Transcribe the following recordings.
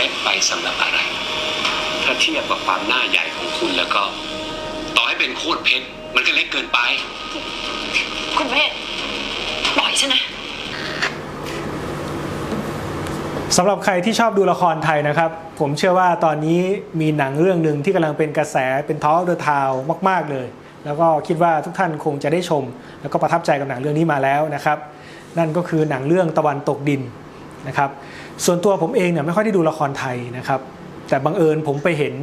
เล็กไปสำหรับอะไร ถ้าเทียบกับความหน้าใหญ่ของคุณแล้วก็ ต่อให้เป็นโคตรเพชรมันก็เล็กเกินไป คุณเวทปล่อยฉันนะสำหรับใครที่ชอบดูละครไทยนะครับ ผมเชื่อว่าตอนนี้มีหนังเรื่องหนึ่งที่กำลังเป็นกระแสเป็นท้อเดอะทาวมาก ๆ เลย แล้วก็คิดว่าทุกท่านคงจะได้ชม แล้วก็ประทับใจกับหนังเรื่องนี้มาแล้วนะครับ นั่นก็คือหนังเรื่องตะวันตกดินนะครับ ส่วนตัวผมเองเนี่ยไม่ค่อยได้ดูละครไทยนะครับ แต่บังเอิญผมไปเห็น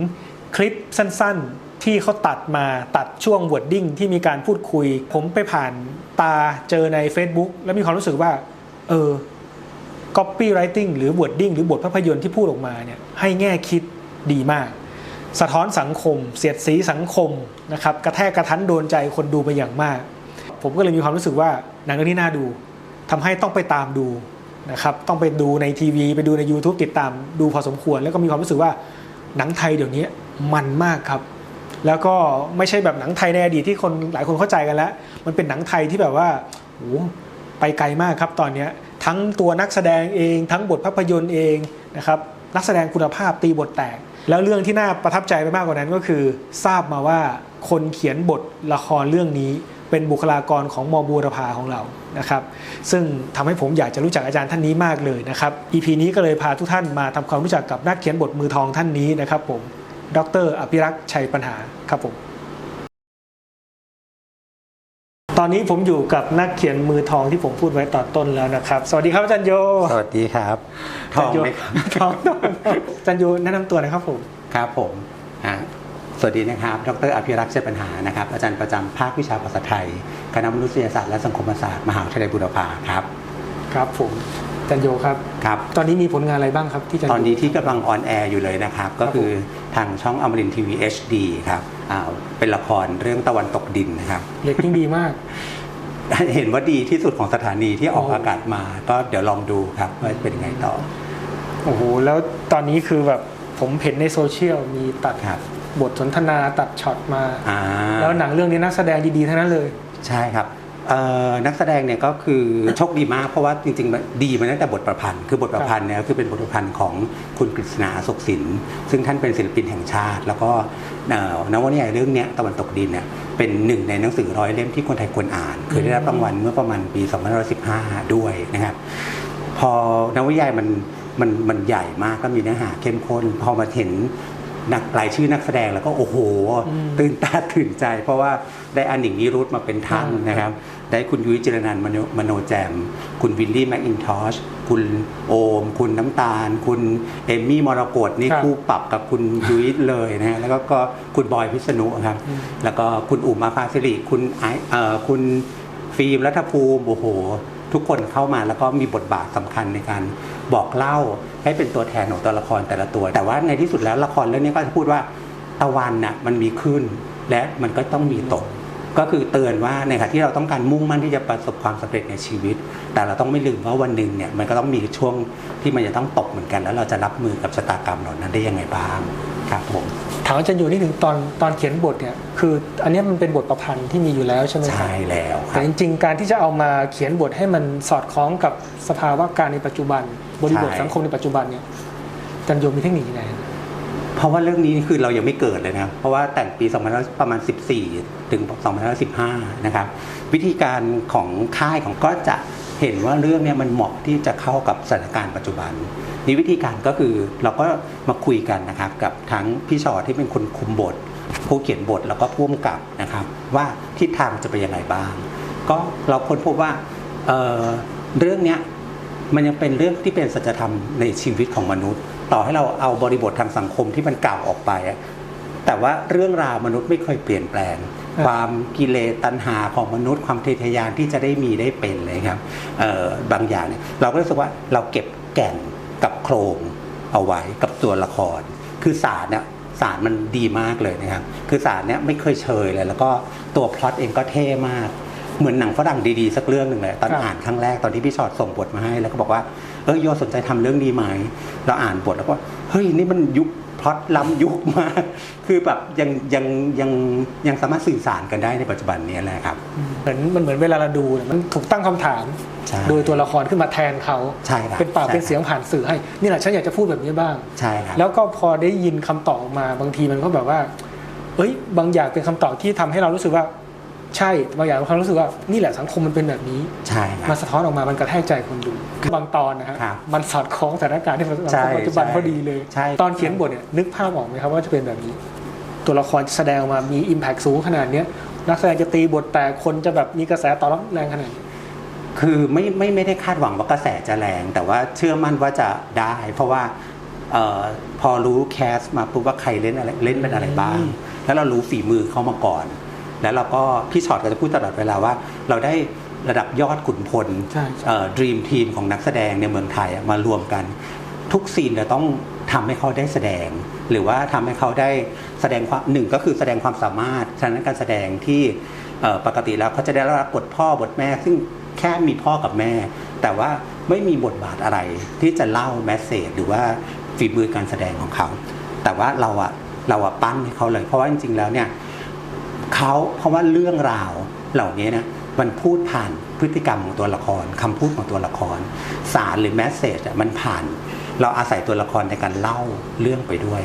คลิปสั้นๆ ที่เขาตัดมาตัดช่วงวอร์ดดิ้งที่มีการพูดคุย ผมไปผ่านตาเจอใน Facebook แล้วมีความรู้สึกว่า เออ copywriting หรือ wording หรือบทภาพยนตร์ที่พูดออกมาเนี่ยให้แง่คิดดีมาก สะท้อนสังคม เสียดสีสังคมนะครับกระแทกกระทันโดนใจคนดูไปอย่างมาก ผมก็เลยมีความรู้สึกว่าหนังเรื่องนี้น่าดูทำให้ต้องไปตามดู นะครับต้องไปดูในทีวี ไปดูใน YouTube ติดตามดูพอสมควร แล้วก็มีความรู้สึกว่าหนังไทยเดี๋ยวนี้มันมากครับ แล้วก็ไม่ใช่แบบหนังไทยในอดีตที่คนหลายคนเข้าใจกันแล้ว มันเป็นหนังไทยที่แบบว่าโอ้โหไปไกลมากครับตอนนี้ทั้งตัวนักแสดงเอง ทั้งบทภาพยนตร์เองนะครับนักแสดงคุณภาพตีบทแตก แล้วเรื่องที่น่าประทับใจไปมากกว่านั้นก็คือ ทราบมาว่าคนเขียนบทละครเรื่องนี้ เป็นบุคลากรของมบูรพาของเรานะครับ ซึ่งทำให้ผมอยากจะรู้จักอาจารย์ท่านนี้มากเลยนะครับ EP นี้ก็เลยพาทุกท่านมาทำความรู้จักกับนักเขียนบทมือทองท่านนี้นะครับ ผม ดร อภิรักษ์ชัยปัญหาครับผม ตอนนี้ผมอยู่กับนักเขียนมือทองที่ผมพูดไว้ตอนต้นแล้วนะครับ สวัสดีครับอาจารย์โย สวัสดีครับทองไหมครับทองทองอาจารย์โยแนะนำตัวหนะครับผม ครับผมอ่า สวัสดีนะครับ ดรอภิรักษ์เชษปัญหา นะครับ อาจารย์ประจำภาควิชาภาษาไทย คณะมนุษยศาสตร์และสังคมศาสตร์ มหาวิทยาลัยบุรพาครับ ครับผมอาจารย์โยครับ ครับ ตอนนี้มีผลงานอะไรบ้างครับที่อาจารย์ตอนโยนี้ที่กำลังออนแอร์อยู่เลยนะครับ ก็คือทางช่องอมรินทีวี HD ครับอ่าเป็นละครเรื่องตะวันตกดินนะครับเรตติ้งดีมาก เห็นว่าดีที่สุดของสถานีที่ออกโอ้อากาศมา ก็เดี๋ยวลองดูครับว่าเป็นไงต่อ โอ้โห แล้วตอนนี้คือแบบผมเห็นในโซเชียลมีตัดครับ บทสนทนาตัดช็อตมาอ่าแล้วหนังเรื่องนี้นักแสดงดีๆทั้งนั้นเลย ใช่ครับเอ่อนักแสดงเนี่ยก็คือโชคดีมากเพราะว่าจริงๆมันดีมาตั้งแต่บทประพันธ์คือบทประพันธ์เนี่ยก็คือเป็นบทประพันธ์ของคุณกฤษณาสุขสิน ซึ่งท่านเป็นศิลปินแห่งชาติ แล้วก็เอ่อนวนิยายเรื่องเนี้ยตะวันตกดินเนี่ยเป็นหนึ่งในหนังสือร้อยเล่มที่คนไทยควรอ่าน เคยได้รับรางวัลเมื่อประมาณปี2515 ด้วยนะครับพอนวนิยายมันมันมันใหญ่มากก็มีเนื้อหาเข้มข้น พอมาเห็น นักรายชื่อนักแสดงแล้วก็โอ้โหอืมตื่นตาตื่นใจ เพราะว่าได้อันหนิงนิรุธมาเป็นท่านอืมนะครับ ได้คุณยุ้ยจิรนันท์มโนมโนแจม คุณวิลลี่แมคอินทอชคุณโอม คุณน้ำตาล คุณเอมมี่มรกตนี่ครับคู่ปรับกับคุณยุ้ยเลยนะฮะแล้วก็ก็คุณบอยพิษณุครับอืมแล้วก็คุณอุ๋มอาภาสิริคุณไอเอ่อคุณฟิล์มรัฐภูมิโอ้โห ทุกคนเข้ามาแล้วก็มีบทบาทสำคัญในการบอกเล่าให้เป็นตัวแทนของตัวละครแต่ละตัว แต่ว่าในที่สุดแล้วละครเรื่องนี้ก็จะพูดว่าตะวันน่ะมันมีขึ้น และมันก็ต้องมีตก ก็คือเตือนว่าในขณะที่เราต้องการมุ่งมั่นที่จะประสบความสำเร็จในชีวิต แต่เราต้องไม่ลืมว่าวันหนึ่งเนี่ยมันก็ต้องมีช่วงที่มันจะต้องตกเหมือนกัน แล้วเราจะรับมือกับชะตากรรมเหล่านั้นได้ยังไงบ้าง ครับผมถามอาจารย์โยนี่ถึงตอนตอนเขียนบทเนี่ยคือ อันเนี้ยมันเป็นบทประพันธ์ที่มีอยู่แล้วใช่ไหมครับใช่แล้วคแต่รับจริง ๆ การที่จะเอามาเขียนบทให้มันสอดคล้องกับสภาวะการในปัจจุบัน บริบทใช่สังคมในปัจจุบันเนี่ยอาจารย์โยมีเทคนิคยังไงเพราะว่าเรื่องนี้คือเรายังไม่เกิดเลยนะเพราะว่าแต่งปี2000ประมาณ 14 ถึง 2015 นะครับ วิธีการของค่ายของก็จะ เห็นว่าเรื่องเนี้มันเหมาะที่จะเข้ากับสถานการณ์ปัจจุบันนี่วิธีการก็คือเราก็มาคุยกันนะครับกับทั้งพี่ชอที่เป็นคนคุมบท ผู้เขียนบทแล้วก็ผู้กำกับนะครับ ว่าทิศทางจะเป็นยังไงบ้าง ก็เราค้นพบว่าเออเรื่องเนี้ยมันยังเป็นเรื่องที่เป็นสัจธรรมในชีวิตของมนุษย์ ต่อให้เราเอาบริบททางสังคมที่มันเก่าออกไป แต่ว่าเรื่องราวมนุษย์ไม่เคยเปลี่ยนแปลง ครับความกิเลสตัณหาของมนุษย์ความทะเยอทะยานที่จะได้มีได้เป็นเลยครับเอ่อบางอย่างเนี่ยเราก็รู้สึกว่าเราเก็บแก่นกับโครงเอาไว้กับตัวละคร คือศาสตร์เนี่ยศาสตร์มันดีมากเลยนะครับ คือศาสตร์เนี่ยไม่เคยเชยเลย แล้วก็ตัวพล็อตเองก็เท่มาก เหมือนหนังฝรั่งดีๆสักเรื่องหนึ่งเลย ตอนครับอ่านครั้งแรกตอนที่พี่ชอตส่งบทมาให้ แล้วก็บอกว่า เออโยสนใจทำเรื่องนี้ไหมเราอ่านบทแล้วก็ เฮ้ยนี่มันยุค พล็อตล้ำยุคมาก คือแบบยังยังยังยังสามารถสื่อสารกันได้ในปัจจุบันนี้แหละครับ เหมือนมันเหมือนเวลาเราดูเนี่ยมันถูกตั้งคำถาม ใช่โดยตัวละครขึ้นมาแทนเขาใช่ครับเป็นปากใช่ เป็นเสียงผ่านสื่อให้นี่แหละฉันอยากจะพูดแบบนี้บ้าง ใช่ครับ แล้วก็พอได้ยินคำตอบออกมาบางทีมันก็แบบว่า เอ้ย บางอย่างเป็นคำตอบที่ทำให้เรารู้สึกว่า ใช่บางอย่างเรารู้สึกว่านี่แหละสังคมมันเป็นแบบนี้ ใช่คมารับสะท้อนออกมามันกระแทกใจคนดูคือบางตอนนะฮะครับมันสอดคล้องสถานการณ์ที่มันใช่ปัจจุบันใช่พอดีเลย ใช่ ตอนเขียนบทเนี่ยนึกภาพออกไหมครับว่าจะเป็นแบบนี้ ตัวละครแสดงออกมามี Impact สูงขนาดเนี้ยนักแสดงจะตีบทแต่คนจะแบบมีกระแสตอบรับแรงขนาดนี้ คือไม่ไม่ไม่ได้คาดหวังว่ากระแสจะแรง แต่ว่าเชื่อมั่นว่าจะได้ เพราะว่าเออพอรู้แคสมาปุ๊บว่าใครเล่นอะไรเล่นเป็นอะไรบ้าง อืม แล้วเรารู้ฝีมือเขามาก่อน แล้วเราก็พี่ช็อตก็จะพูดตลอดเวลาว่า เราได้ระดับยอดขุนพลใช่ใช่ดรีมทีมของนักแสดงในเมืองไทยอะมารวมกัน ทุกซีนจะต้องทำให้เขาได้แสดง หรือว่าทำให้เขาได้แสดงความหนึ่งก็คือแสดงความสามารถฉะนั้นการแสดงที่เอ่อปกติแล้วเขาจะได้รับบทพ่อบทแม่ ซึ่งแค่มีพ่อกับแม่ แต่ว่าไม่มีบทบาทอะไร ที่จะเล่าแมสเซจหรือว่าฝีมือการแสดงของเขา แต่ว่าเราอะเราอะปั้นให้เขาเลยเพราะว่าจริงๆแล้วเนี่ย เขาเพราะว่าเรื่องราวเหล่านี้นะมันพูดผ่านพฤติกรรมของตัวละครคำพูดของตัวละคร สารหรือแมสเซจมันผ่าน เราอาศัยตัวละครในการเล่าเรื่องไปด้วย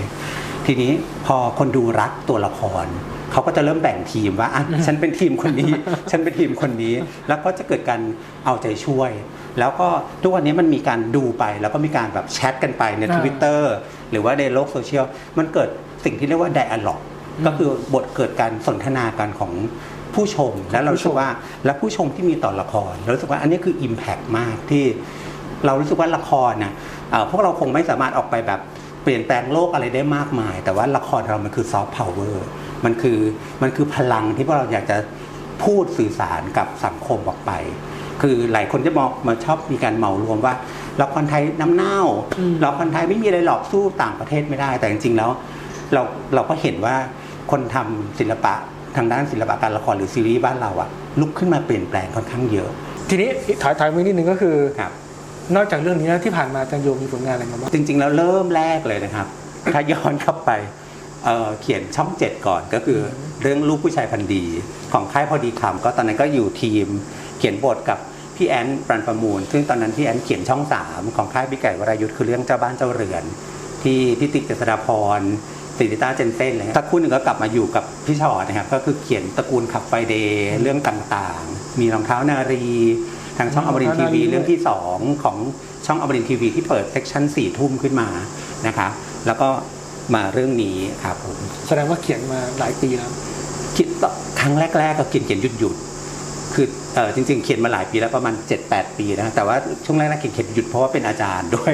ทีนี้พอคนดูรักตัวละครเขาก็จะเริ่มแบ่งทีมว่าอะฉันเป็นทีมคนนี้ ฉันเป็นทีมคนนี้ แล้วก็จะเกิดการเอาใจช่วย แล้วก็ทุกวันนี้มันมีการดูไป แล้วก็มีการแบบแชทกันไปในอ่าทวิตเตอร์หรือว่าในโลกโซเชียล มันเกิดสิ่งที่เรียกว่าไดอะล็อก ก็คือบทเกิดการสนทนากันของผู้ชม แล้วเรารู้สึกว่าและผู้ชมที่มีต่อละครเรารู้สึกว่าอันนี้คือ Impact มากที่เรารู้สึกว่าละครนะเอ่อพวกเราคงไม่สามารถออกไปแบบเปลี่ยนแปลงโลกอะไรได้มากมาย แต่ว่าละครเรามันคือซอฟต์พาวเวอร์มันคือมันคือพลังที่พวกเราอยากจะพูดสื่อสารกับสังคมออกไป คือหลายคนจะมองมาชอบมีการเหมารวมว่าละครไทยน้ำเน่าอืมละครไทยไม่มีอะไรหรอกสู้ต่างประเทศไม่ได้ แต่จริงๆแล้วเราเราก็เห็นว่า คนทำศิลปะทางด้านศิลปะการละครหรือซีรีส์บ้านเราอะลุกขึ้นมาเปลี่ยนแปลงค่อนข้างเยอะ ทีนี้ถอยถอยไปนิดนึงก็คือครับนอกจากเรื่องนี้แล้วที่ผ่านมาอาจังโยมีผลงานอะไรมาบ้างจริง ๆ แล้วเริ่มแรกเลยนะครับ ถ้าย้อนกลับไปเอ่อเขียนช่องเจ็ดก่อนก็คือเรื่องลูกผู้ชายพันธุ์ดี ของค่ายพอดีคำก็ตอนนั้นก็อยู่ทีม เขียนบทกับพี่แอนปรันประมูล ซึ่งตอนนั้นพี่แอนเขียนช่องสามของค่ายพี่ไก่วรายุทธ์คือเรื่องเจ้าบ้านเจ้าเรือน ที่พี่ติ๊กเจษฎาพร สิริต้าเจนเซ่นอะไรเงี้ยสักครู่หนึ่งก็กลับมาอยู่กับพี่ชอตนะครับ ก็คือเขียนตระกูลขับไฟเดย์เรื่องต่างๆ มีรองเท้านารี ทางช่องอมรินทีวีเรื่องที่ 2 ของช่องอมรินทีวีที่เปิดเซกชันสี่ทุ่มขึ้นมานะครับแล้วก็มาเรื่องนี้ครับผมแสดงว่าเขียนมาหลายปีแล้วคิดต่อครั้งแรก ๆ ก็เขียนเขียนหยุดหยุดๆ คือเออจริงๆ เขียนมาหลายปีแล้วประมาณ 7-8 ปีนะแต่ว่าช่วงแรกๆเขียนเขียนหยุดเพราะว่าเป็นอาจารย์ด้วย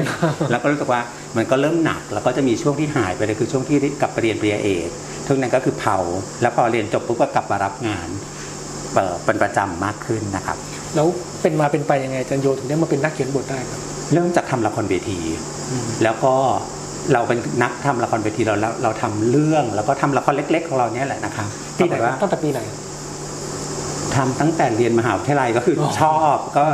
แล้วก็รู้สึกว่ามันก็เริ่มหนัก แล้วก็จะมีช่วงที่หายไปเลยคือช่วงที่กลับไปเรียนปริญญาเอกช่วงนั้นก็คือเผา แล้วพอเรียนจบปุ๊บก็กลับมารับงานเอ่อเป็นประจำมากขึ้นนะครับ แล้วเป็นมาเป็นไปยังไงอาจันโยถึงได้มาเป็นนักเขียนบทได้ครับเริ่มจากทำละครเวที แล้วก็เราเป็นนักทำละครเวทีเราเราเราทำเรื่องแล้วก็ทำละครเล็ก ๆ ของเราเนี่ยแหละนะครับปีไหนปรากฏครัว่าบตั้งแต่ปีไหน ทำตั้งแต่เรียนมหาวิทยาลัยก็คือออชอบก็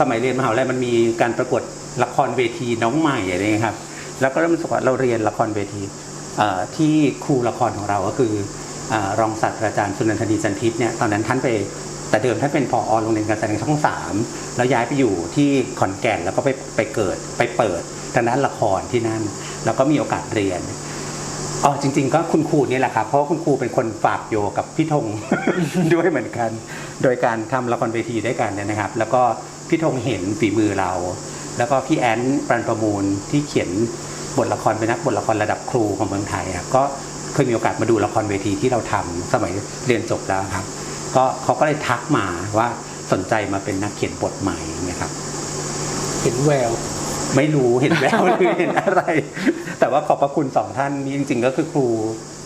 สมัยเรียนมหาวิทยาลัยมันมีการประกวดละครเวทีน้องใหม่อะไรเงี้ยครับ แล้วก็เริ่มรู้สึกว่าเราเรียนละครเวทีเอ่อที่ครูละครของเราก็คือเอ่อรองศาสตราจารย์สุนันทนีจันทิพย์เนี่ยตอนนั้นท่านไปแต่เดิมท่านเป็นผอโรงเรียนการแสดงช่องสามแล้วย้ายไปอยู่ที่ขอนแก่นแล้วก็ไปไปเกิดไปเปิดทางด้านละครที่นั่น แล้วก็มีโอกาสเรียน อ๋อจริง ๆ ก็คุณครูนี่แหละครับเพราะคุณครูเป็นคนฝากโยกับพี่ธง ด้วยเหมือนกัน โดยการทำละครเวทีด้วยกันเนยนะครับ แล้วก็พี่ธงเห็นฝีมือเรา แล้วก็พี่แอนปรันประมูลที่เขียนบทละครเป็นนักบทละครระดับครูของเมืองไทยอะก็เคยมีโอกาสมาดูละครเวทีที่เราทำสมัยเรียนจบแล้วครับ ก็เขาก็เลยทักมาว่าสนใจมาเป็นนักเขียนบทใหม่เนี่ยครับ เห็นแวว ไม่รู้เห็นแววหรือเห็นอะไร แต่ว่าขอบพระคุณสองท่านนี้จริง ๆ ก็คือครู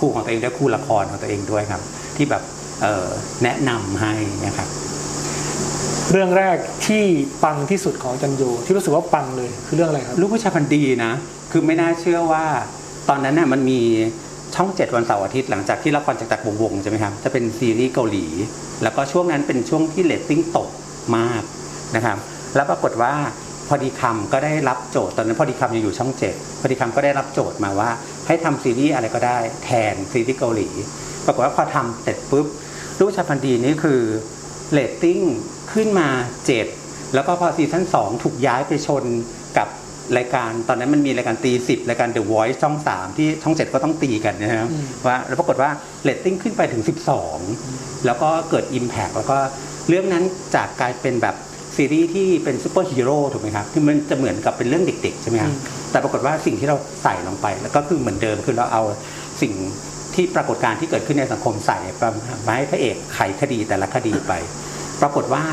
ครูของตัวเองและครูละครของตัวเองด้วยครับ ที่แบบเอ่อแนะนำให้นะครับ เรื่องแรกที่ปังที่สุดของอาจันโยที่รู้สึกว่าปังเลยคือเรื่องอะไรครับลูกผู้ชายพันธุ์ดีนะ คือไม่น่าเชื่อว่าตอนนั้นน่ะมันมีช่องเจ็ดวันเสาร์อาทิตย์หลังจากที่ละครจากจากวงวงๆใช่ไหมครับจะเป็นซีรีส์เกาหลี แล้วก็ช่วงนั้นเป็นช่วงที่เรตติ้งตกมากนะครับ แล้วปรากฏว่า พอดีคำก็ได้รับโจทย์ตอนนั้นพอดีคำยังอยู่ช่องเจ็ดพอดีคำก็ได้รับโจทย์มาว่า ให้ทำซีรีส์อะไรก็ได้แทนซีรีส์เกาหลี ปรากฏว่าพอทำเสร็จปุ๊บลูกชายพันธุ์ดีนี่คือเรตติ้งขึ้นมา7แล้วก็พอซีซั่น2ถูกย้ายไปชนกับรายการตอนนั้นมันมีรายการตีสิบรายการ The Voice ช่อง3ที่ช่อง7ก็ต้องตีกันนะครับอืมว่าแล้วปรากฏว่าเรตติ้งขึ้นไปถึง 12 แล้วก็เกิด Impact แล้วก็เรื่องนั้นจากกลายเป็นแบบ ซีรีส์ที่เป็นซูเปอร์ฮีโร่ถูกไหมครับที่มันจะเหมือนกับเป็นเรื่องเด็ก ๆ ใช่ไหมครับแต่ปรากฏว่าสิ่งที่เราใส่ลงไป แล้วก็คือเหมือนเดิมคือเราเอาสิ่งที่ปรากฏการณ์ที่เกิดขึ้นในสังคมใส่มาให้พระเอกไขคดีแต่ละคดีไป ปรากฏว่า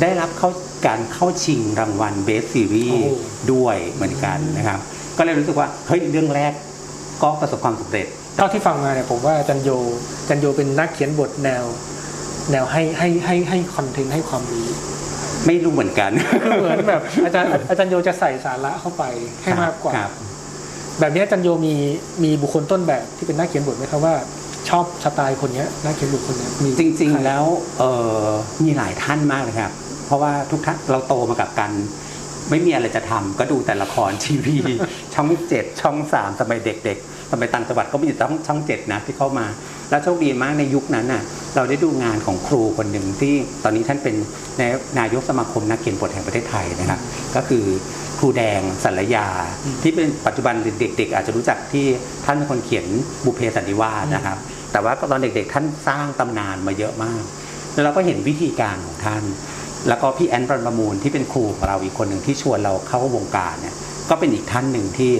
ได้รับเข้าการเข้าชิงรางวัลเบสซีรีโอ้ส์ด้วยเหมือนกันนะครับ ก็เลยรู้สึกว่าเฮ้ยเรื่องแรกก็ประสบความสำเร็จเท่าที่ฟังมาเนี่ยผมว่าจันโยจันโยเป็นนักเขียนบทแนว แนวให้ให้ให้ให้คอนเทนต์ให้ความรู้ ไม่รู้เหมือนกันคือเหมือนแบบอาจารย์อาจารย์โยจะใส่สาระเข้าไปให้มากกว่าครับแบบนี้อาจารย์โยมีมีบุคคลต้นแบบที่เป็นนักเขียนบทไหมครับว่าชอบสไตล์คนเนี้ยนักเขียนบทคนเนี้ยมีจริงใคๆแล้วเออมีหลายท่านมากเลยครับ เพราะว่าทุกท่านเราโตมากับกัน ไม่มีอะไรจะทำก็ดูแต่ละครทีวี ช่องเจ็ดช่องสามสมัยเด็ก ๆ สมัยต่างจังหวัดก็มีแต่ช่องช่องเจ็ดนะที่เข้ามา แล้วโชคดีมากในยุคนั้นน่ะเราได้ดูงานของครูคนหนึ่งที่ตอนนี้ท่านเป็นนายนายกสมาคมนักเขียนบทแห่งประเทศไทยนะครับก็คือครูแดงสัลยา ที่เป็นปัจจุบันเด็ก ๆ อาจจะรู้จักที่ท่านเป็นคนเขียนบุเพสันนิวาสนะครับ แต่ว่าตอนเด็กๆ ท่านสร้างตำนานมาเยอะมาก แล้วเราก็เห็นวิธีการของท่าน แล้วก็พี่แอนปรันประมูลที่เป็นครูของเราอีกคนหนึ่งที่ชวนเราเข้าวงการเนี่ยก็เป็นอีกท่านหนึ่งที่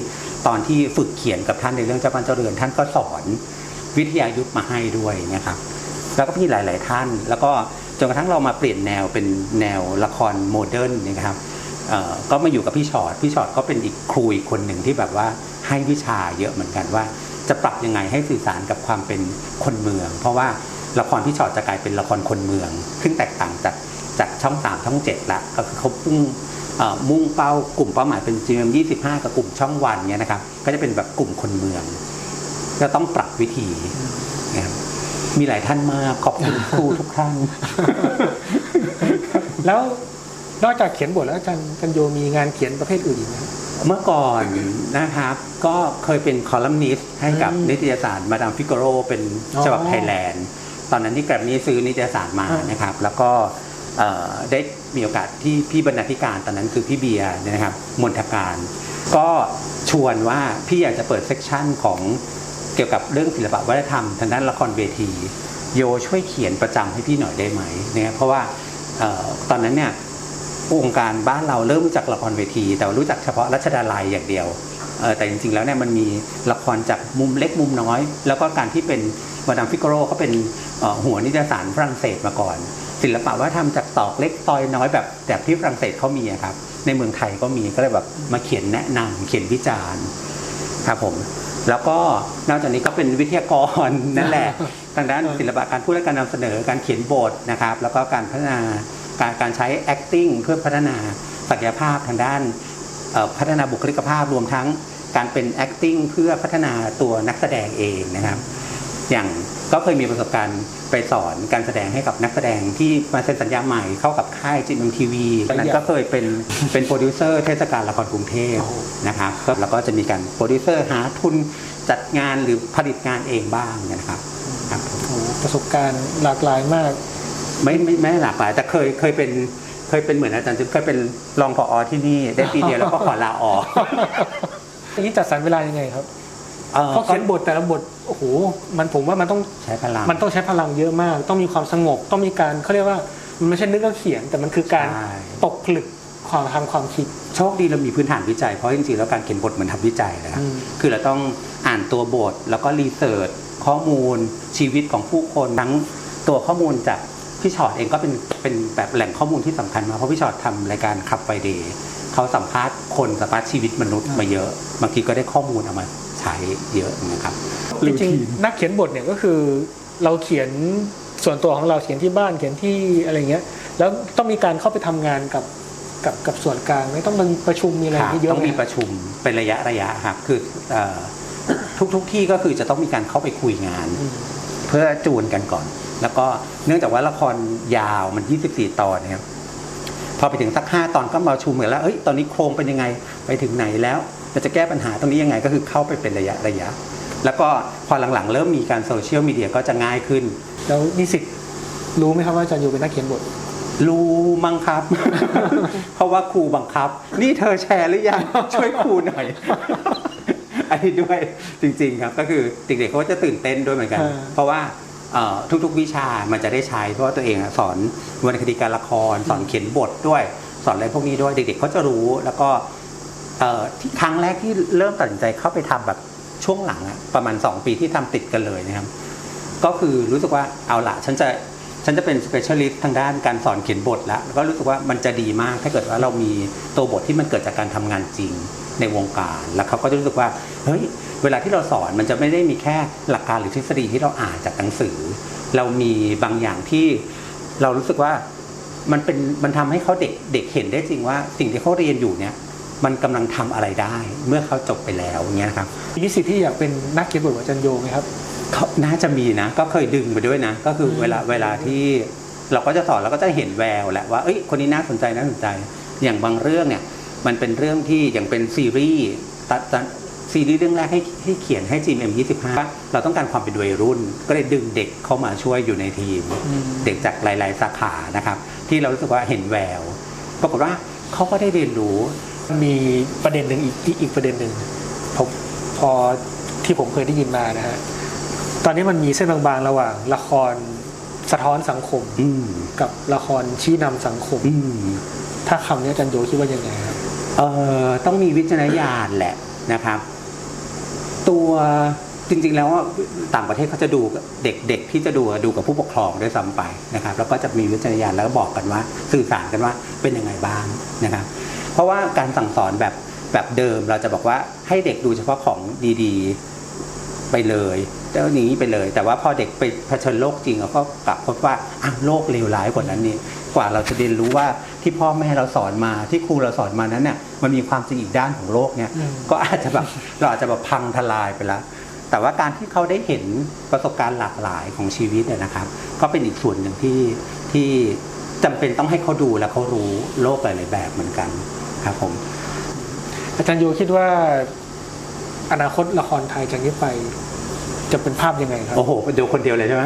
ตอนที่ฝึกเขียนกับท่านในเรื่องเจ้าบ้านเจ้าเรือนท่านก็สอนวิทยายุทธมาให้ด้วยนะครับแล้วก็มีหลาย ๆ ท่าน แล้วก็จนกระทั่งเรามาเปลี่ยนแนวเป็นแนวละครโมเดิร์นนะครับก็มาอยู่กับพี่ชอตพี่ชอตก็เป็นอีกครูอีกคนหนึ่งที่แบบว่าให้วิชาเยอะเหมือนกันว่า จะปรับยังไงให้สื่อสารกับความเป็นคนเมือง เพราะว่าละครพี่ชอตจะกลายเป็นละครคนเมืองซึ่งแตกต่างจาก จากช่องสามช่องเจ็ดละก็คือเขาพุ่งเอ่อมุ่งเป้ากลุ่มเป้าหมายเป็นจีเอ็มยี่สิบห้ากับกลุ่มช่องวันเนี่ยนะครับ ก็จะเป็นแบบกลุ่มคนเมือง ก็ต้องปรับวิธีนะครับมีหลายท่านมากขอบคุณครูทุกท่าน แล้วนอกจากเขียนบทแล้วอาจารย์จันโยมีงานเขียนประเภทอื่นอีกไหมครับเมื่อก่อนนะครับ ก็เคยเป็นคอลัมนิสต์ให้กับอืมนิตยสารมาดามฟิกโรเป็นอ๋อฉบับไทยแลนด์ ตอนนั้นที่แกรมมี่ซื้อนิตยสารมาอ่านนะครับ แล้วก็เอ่อ ได้มีโอกาสที่พี่บรรณาธิการตอนนั้นคือพี่เบียร์นะครับมนทการ ก็ชวนว่าพี่อยากจะเปิดเซกชันของเกี่ยวกับเรื่องศิลปะวัฒนธรรมทางด้านละครเวที โยช่วยเขียนประจำให้พี่หน่อยได้ไหมเนี่ยเพราะว่าออตอนนั้นเนี่ยวงการบ้านเราเริ่มรู้จักละครเวที แต่รู้จักเฉพาะรัชดาลัยอย่างเดียวแต่จริงๆแล้วเนี่ยมันมีละครจากมุมเล็กมุมน้อย แล้วก็การที่เป็นมาดามฟิกโรเขาเป็นหัวนิตยสารฝรั่งเศสมาก่อน ศิลปะวัฒนธรรมจากตอกเล็กตอยน้อยแบบแบบที่ฝรั่งเศสเขามีอะครับ ในเมืองไทยก็มีก็เลยแบบมาเขียนแนะนำเขียนวิจารณ์ครับผมแล้วก็นอกจากนี้ก็เป็นวิทยากรนั่นแหละทางด้านศิลปะการพูดและการนำเสนอการเขียนบทนะครับ แล้วก็การพัฒนาการการใช้ acting เพื่อพัฒนาศักยภาพทางด้านเอ่อพัฒนาบุคลิกภาพรวมทั้งการเป็น acting เพื่อพัฒนาตัวนักแสดงเองนะครับ อย่าง ก็เคยมีประสบการณ์ไปสอนการแสดงให้กับนักแสดงที่มาเซ็นสัญญาใหม่เข้ากับค่ายจิมทีวีตอนนั้นก็เคยเป็นเป็นโปรดิวเซอร์เทศกาลละครกรุงเทพโอ้โหนะครับก็แล้วก็จะมีการโปรดิวเซอร์หาทุนจัดงานหรือผลิตงานเองบ้างนะครับครับโอ้โหประสบการณ์หลากหลายมาก ไม่ไม่ไม่หลากหลาย แต่เคยเคยเป็นเคยเป็นเหมือนอาจารย์จุ๊บเคยเป็นรองผอที่นี่ได้ปีเดียวแล้วก็ขอลาออกอย่างนี้จัดสรรเวลายังไงครับ เอ่อเพราะเขียนบทแต่ละบทโอ้โหมันผมว่ามันต้องใช้พลังมันต้องใช้พลังเยอะมาก ต้องมีความสงบต้องมีการเขาเรียกว่ามันไม่ใช่นึกแล้วเขียน แต่มันคือการใช่ตกผลึกความทางความคิดโชคดีเรามีพื้นฐานวิจัยเพราะจริงๆแล้วการเขียนบทเหมือนทำวิจัยนะครับอืมคือเราต้องอ่านตัวบทแล้วก็รีเสิร์ชข้อมูลชีวิตของผู้คนทั้งตัวข้อมูลจากพี่ชอตเองก็เป็นเป็นแบบแหล่งข้อมูลที่สำคัญมากเพราะพี่ชอตทำรายการขับไฟเดย์เขาสัมภาษณ์คนสัมภาษณ์ชีวิตมนุษย์มาเยอะบางทีก็ได้ข้อมูลเอามา ใช้เยอะนะครับจริงๆนักเขียนบทเนี่ยก็คือเราเขียนส่วนตัวของเราเขียนที่บ้านเขียนที่อะไรเงี้ย แล้วต้องมีการเข้าไปทำงานกับกับกับส่วนกลางไหไม่ต้องมีประชุมมีอะไรครับที่เยอะต้องมีไหประชุมเป็นระยะระยะครับคือเอ่อทุกทุกที่ก็คือจะต้องมีการเข้าไปคุยงานอืมเพื่อจูนกันก่อน แล้วก็เนื่องจากว่าละครยาวมัน 24 ตอนเนี่ยพอไปถึงสัก 5 ตอนก็มาประชุมกันแล้วเอ้ยตอนนี้โครงเป็นยังไงไปถึงไหนแล้ว เราจะแก้ปัญหาตรงนี้ยังไงก็คือเข้าไปเป็นระยะระยะ แล้วก็พอหลังๆ เริ่มมีการโซเชียลมีเดียก็จะง่ายขึ้น แล้วนิสิตรู้ไหมครับว่าอาจารย์โยเป็นนักเขียนบทรู้มั้งครับ เพราะว่าครูบังคับ นี่เธอแชร์หรือยังช่วยครูหน่อย อันนี้ด้วยจริง ๆ ครับก็คือเด็กๆเขาก็จะตื่นเต้นด้วยเหมือนกันอ่าเพราะว่าเอ่อทุกๆวิชามันจะได้ใช้ เพราะว่าตัวเองอะสอนวรรณคดีการละคร สอนเขียนบทด้วย สอนอะไรพวกนี้ด้วยเด็กๆเขาจะรู้แล้วก็เอ่อที่ ครั้งแรกที่เริ่มตัดสินใจเข้าไปทำแบบช่วงหลังประมาณ 2 ปีที่ทำติดกันเลยนะครับ ก็คือรู้สึกว่าเอาละฉันจะฉันจะเป็น specialist ทางด้านการสอนเขียนบทแล้วแล้วก็รู้สึกว่ามันจะดีมากถ้าเกิดว่าเรามีตัวบทที่มันเกิดจากการทำงานจริงในวงการ แล้วเขาก็จะรู้สึกว่าเฮ้ยเวลาที่เราสอนมันจะไม่ได้มีแค่หลักการหรือทฤษฎีที่เราอ่านจากหนังสือ เรามีบางอย่างที่เรารู้สึกว่ามันเป็นมันทำให้เขาเด็กเด็กเห็นได้จริงว่าสิ่งที่เขาเรียนอยู่เนี่ย มันกำลังทำอะไรได้ เมื่อเขาจบไปแล้วอย่างเงี้ยนะครับมีนิสิตที่อยากเป็นนักเขียนบทเหมือนอาจารย์โยไหมครับเขาน่าจะมีนะ ก็เคยดึงไปด้วยนะ ก็คือเวลาเวลาที่เราก็จะสอนเราก็จะเห็นแววแหละว่าเอ้ยคนนี้น่าสนใจน่าสนใจ อย่างบางเรื่องเนี่ยมันเป็นเรื่องที่อย่างเป็นซีรีส์ตัดตัดซีรีส์เรื่องแรกให้ให้เขียนให้จีมเอ็มยี่สิบห้าเราต้องการความเป็นวัยรุ่น ก็เลยดึงเด็กเข้ามาช่วยอยู่ในทีมอืมเด็กจากหลาย ๆ สาขานะครับ ที่เรารู้สึกว่าเห็นแวว ปรากฏว่าเขาก็ได้เรียนรู้ มีประเด็นหนึ่งอีกอีกอีกประเด็นหนึ่งผมพอที่ผมเคยได้ยินมานะฮะตอนนี้มันมีเส้นบางๆระหว่างละครสะท้อนสังคมอืมกับละครชี้นำสังคมอืมถ้าคำนี้อาจารย์โยคิดว่ายังไงครับเอ่อต้องมีวิจารณญาณแหละนะครับ ตัวจริงๆแล้วว่าต่างประเทศเขาจะดูเด็กเด็กที่จะดูดูกับผู้ปกครองด้วยซ้ำไปนะครับ แล้วก็จะมีวิจารณญาณแล้วก็บอกกันว่า สื่อสารกันว่าเป็นยังไงบ้างนะครับ เพราะว่าการสั่งสอนแบบแบบเดิมเราจะบอกว่าให้เด็กดูเฉพาะของดีๆไปเลยแล้วอย่างนี้ไปเลย แต่ว่าพอเด็กไปเผชิญโลกจริงเราก็กลับพบว่าอะโลกเลวร้ายกว่านั้นนี่กว่าเราจะเรียนรู้ว่าที่พ่อแม่เราสอนมาที่ครูเราสอนมานั้นเนี่ยมันมีความจริงอีกด้านของโลกเนี่ยอืมก็อาจจะแบบเราอาจจะแบบพังทลายไปแล้วแต่ว่าการที่เขาได้เห็นประสบการณ์หลากหลายของชีวิตเนี่ยนะครับ ก็เป็นอีกส่วนหนึ่งที่ที่จำเป็นต้องให้เขาดูและเขารู้โลกหลายๆแบบเหมือนกัน ครับผม อาจารย์โยคิดว่า อนาคตละครไทยจากนี้ไป จะเป็นภาพยังไงครับ โอ้โหดูคนเดียวเลยใช่ไหม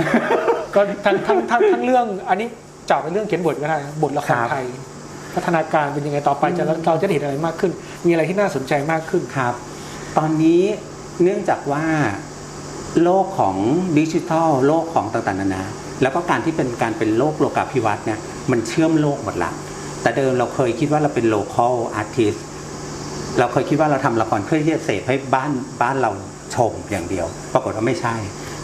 ก็ทั้งทั้งทั้งทั้งเรื่อง อันนี้เจาะเป็นเรื่องเขียนบทก็ได้นะบทละครครับไทย พัฒนาการเป็นยังไงต่อไปจะเราจะได้เห็นอะไรมากขึ้น มีอะไรที่น่าสนใจมากขึ้นครับ ตอนนี้เนื่องจากว่าโลกของดิจิทัลโลกของต่างๆนานาแล้วก็การที่เป็นการเป็นโลกโลกาภิวัตน์เนี่ยมันเชื่อมโลกหมดละ แต่เดิมเราเคยคิดว่าเราเป็น local artist เราเคยคิดว่าเราทำละครเพื่อที่จะเสพให้บ้านบ้านเราชมอย่างเดียว ปรากฏว่าไม่ใช่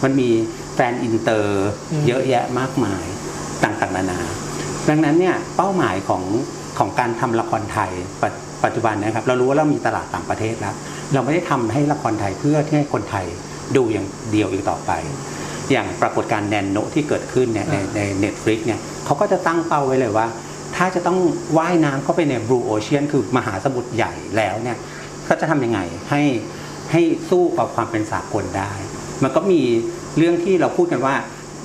มันมีแฟนอินเตอร์เยอะแยะมากมายต่างๆนานา ดังนั้นเนี่ยเป้าหมายของของการทำละครไทยปปัจจุบันนะครับ เรารู้ว่าเรามีตลาดต่างประเทศแล้ว เราไม่ได้ทำให้ละครไทยเพื่อที่ให้คนไทยดูอย่างเดียวอีกต่อไป อย่างปรากฏการณ์แนนโนที่เกิดขึ้นเนี่ยในใน Netflix เนี่ยเขาก็จะตั้งเป้าไว้เลยว่า ถ้าจะต้องว่ายน้ำเข้าไปใน Blue Ocean คือมหาสมุทรใหญ่แล้วเนี่ยเขาจะทำยังไงให้ให้สู้กับความเป็นสากลได้ มันก็มีเรื่องที่เราพูดกันว่า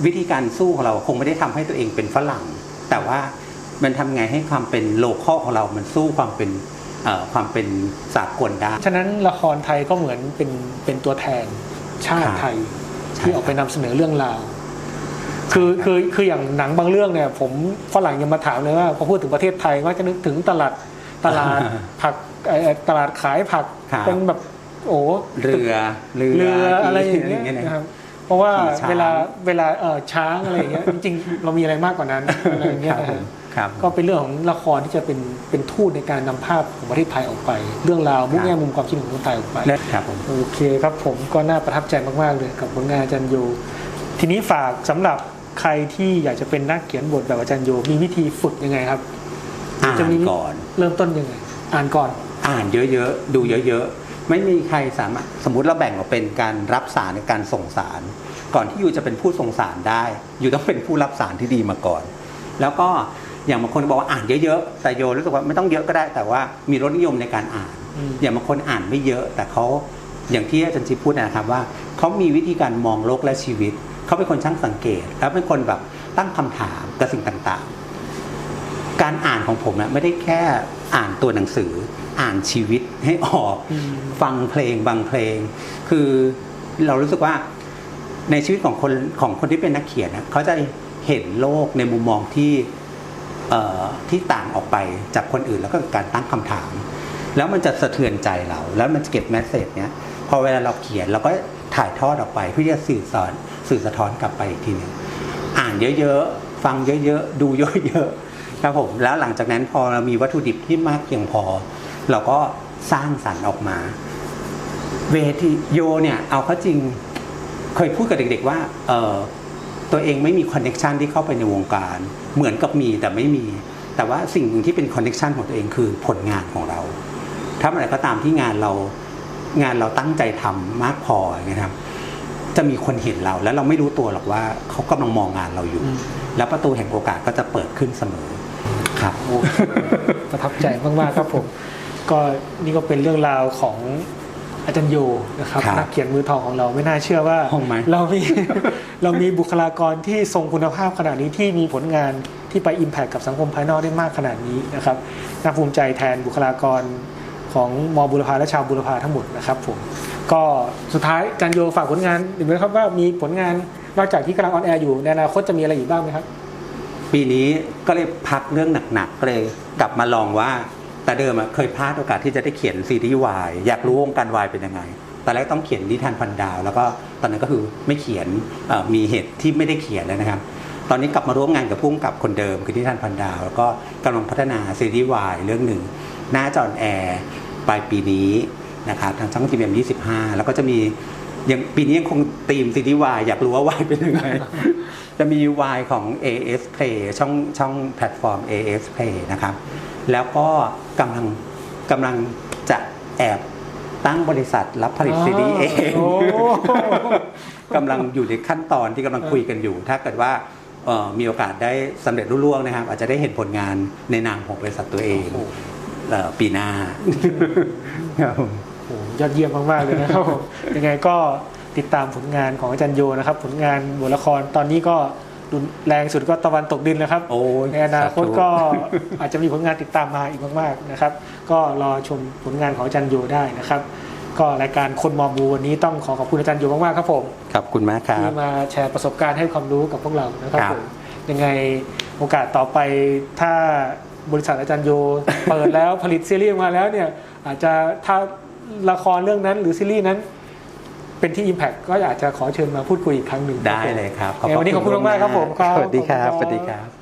วิธีการสู้ของเราคงไม่ได้ทำให้ตัวเองเป็นฝรั่ง แต่ว่ามันทำไงให้ความเป็นโลคอลของเรา มันสู้ความเป็นเอ่อความเป็นสากลได้ ฉะนั้นละครไทยก็เหมือนเป็นเป็นตัวแทนชาติไทยใช่ที่ออกไปนำเสนอเรื่องราว คือคือคืออย่างหนังบางเรื่องเนี่ยผมฝรั่งยังมาถามเลยว่าพอพูดถึงประเทศไทยก็จะนึกถึงตลาดตลาดผักเอ่อตลาดขายผักครับ เป็นแบบโอ้เรือเรือเรืออะไรอย่างเงี้ยนะนะครับเพราะว่าขี่ช้างเวลาเวลาเออช้างอะไรอย่างเงี้ยจริงๆเรามีอะไรมากกว่านั้นอะไรอย่างเงี้ยครับนะผฮะ มครับก็เป็นเรื่องของละครที่จะเป็นเป็นทูตในการนำภาพของประเทศไทยออกไป เรื่องราวมุกแง่มุมความคิดของคนไทยออกไปครับผม โอเคครับผมก็น่าประทับใจมาก ๆ เลยกับผลงานอาจารย์โยทีนี้ฝากสำหรับ ใครที่อยากจะเป็นนักเขียนบทแบบอาจารย์โยมีวิธีฝึกยังไงครับอ่านจะมีก่อนเริ่มต้นยังไง อ่านก่อน อ่านเยอะๆดูเยอะๆไม่มีใครสามารถสมมุติเราแบ่งออกเป็นการรับสารกับการส่งสาร ก่อนที่อยู่จะเป็นผู้ส่งสารได้ อยู่ต้องเป็นผู้รับสารที่ดีมาก่อน แล้วก็อย่างบางคนบอกว่าอ่านเยอะๆแต่โยรู้สึกว่าไม่ต้องเยอะก็ได้ แต่ว่ามีรสนิยมในการอ่านอืมอย่างบางคนอ่านไม่เยอะ แต่เขาอย่างที่อาจารย์ชิพูดนะครับว่าเขามีวิธีการมองโลกและชีวิต เขาเป็นคนช่างสังเกต แล้วเป็นคนแบบตั้งคำถามกับสิ่งต่างๆ การอ่านของผมเนี่ยไม่ได้แค่อ่านตัวหนังสือ อ่านชีวิตให้ออกอืมฟังเพลงบางเพลง คือเรารู้สึกว่าในชีวิตของคนของคนที่เป็นนักเขียนนะเขาจะเห็นโลกในมุมมองที่เอ่อที่ต่างออกไปจากคนอื่นแล้วก็การตั้งคำถาม แล้วมันจะสะเทือนใจเรา แล้วมันจะเก็บแมสเซจเนี้ยพอเวลาเราเขียนเราก็ถ่ายทอดออกไปเพื่อที่จะสื่อสาร สื่อสะท้อนกลับไปอีกทีหนึ่งอ่านเยอะๆ ฟังเยอะๆ ดูเยอะๆครับผมแล้วหลังจากนั้นพอเรามีวัตถุดิบที่มากเพียงพอ เราก็สร้างสรรค์ออกมา เวทีโยเนี่ยเอาเข้าจริงเคยพูดกับเด็กๆว่าเออตัวเองไม่มีคอนเน็ชันที่เข้าไปในวงการ เหมือนกับมีแต่ไม่มี แต่ว่าสิ่งหนึ่งที่เป็นคอนเน็ชันของตัวเองคือผลงานของเราถ้าเมื่อไรก็ตามที่งานเรางานเราตั้งใจทำมากพออย่างครับ จะมีคนเห็นเรา แล้วเราไม่รู้ตัวหรอกว่าเขากำลังมองงานเราอยู่อืมแล้วประตูแห่งโอกาสก็จะเปิดขึ้นเสมอครับโอ้ประทับใจมากๆครับผม ก็นี่ก็เป็นเรื่องราวของอาจารย์โยนะครับครับนักเขียนมือทองของเราไม่น่าเชื่อว่าห้องไหมเรามีเรามีบุคลากรที่ทรงคุณภาพขนาดนี้ที่มีผลงานที่ไปอิมแพคกับสังคมภายนอกได้มากขนาดนี้นะครับน่าภูมิใจแทนบุคลากร ของมบุรพาและชาวบุรพาทั้งหมดนะครับผมก็สุดท้ายอาจารโยฝากผลงานหนึ่งไหมครับว่ามีผลงานนอกจากที่กำลังออนแอร์อยู่ในอนาคตจะมีอะไรอีกบ้างไหมครับ ปีนี้ก็เลยพักเรื่องหนักๆก็เลยกลับมาลองว่าแต่เดิมเคยพลาดโอกาสที่จะได้เขียนซีรีส์วายอยากรู้วงการวายเป็นยังไงตอนแรกต้องเขียนนิทานพันดาว แล้วก็ตอนนั้นก็คือไม่เขียนมีเหตุที่ไม่ได้เขียนแล้วนะครับ ตอนนี้กลับมาร่วมงานกับผู้กำกับคนเดิมคือนิทานพันดาว แล้วก็กำลังพัฒนาซีรีส์วายเรื่องหนึ่ง น่าจะออนแอร์ปลายปีนี้นะครับทางช่องจีเอ็มยี่สิบห้าแล้วก็จะมียังปีนี้ยังคงธีมซีรีส์วายอยากรู้ว่าวายเป็นยังไง จะมีวายของ AS Play ช่องช่องแพลตฟอร์ม AS Play นะครับ แล้วก็กำลังกำลังจะแอบตั้งบริษัทรับผลิตซีรีส์เองโอ้กำลังอยู่ในขั้นตอนที่กำลังคุยกันอยู่ ถ้าเกิดว่าเอ่อมีโอกาสได้สำเร็จรุ่ล่วงนะครับ อาจจะได้เห็นผลงานในนามของบริษัทตัวเองเอ่อ ปีหน้าครับผมโอ้โหยอดเยี่ยมมากๆเลยนะครับผมยังไงก็ติดตามผลงานของอาจารย์โยนะครับ ผลงานบทละครตอนนี้ก็รุนแรงสุดก็ตะวันตกดินแล้วครับโอ้ยในอนาคตสาธุก็อาจจะมีผลงานติดตามมาอีกมากๆนะครับ ก็รอชมผลงานของอาจารย์โยได้นะครับ ก็รายการคนมองบูวันนี้ต้องขอขอบคุณอาจารย์โยมากๆครับผมขอบคุณมากครับที่มาแชร์ประสบการณ์ให้ความรู้กับพวกเรานะครับครับผมยังไงโอกาสต่อไปถ้า บริษัทอาจารย์โย เปิดแล้วผลิตซีรีส์ออกมาแล้วเนี่ยอาจจะถ้าละครเรื่องนั้นหรือซีรีส์นั้น เป็นที่ Impact ก็อยากจะขอเชิญมาพูดคุยอีกครั้งหนึ่งครับได้ผมเลยครับงั้นวันนี้ขอบคุณมากๆครับผมครับสวัสดีครับขอบคุณครับสวัสดีครับ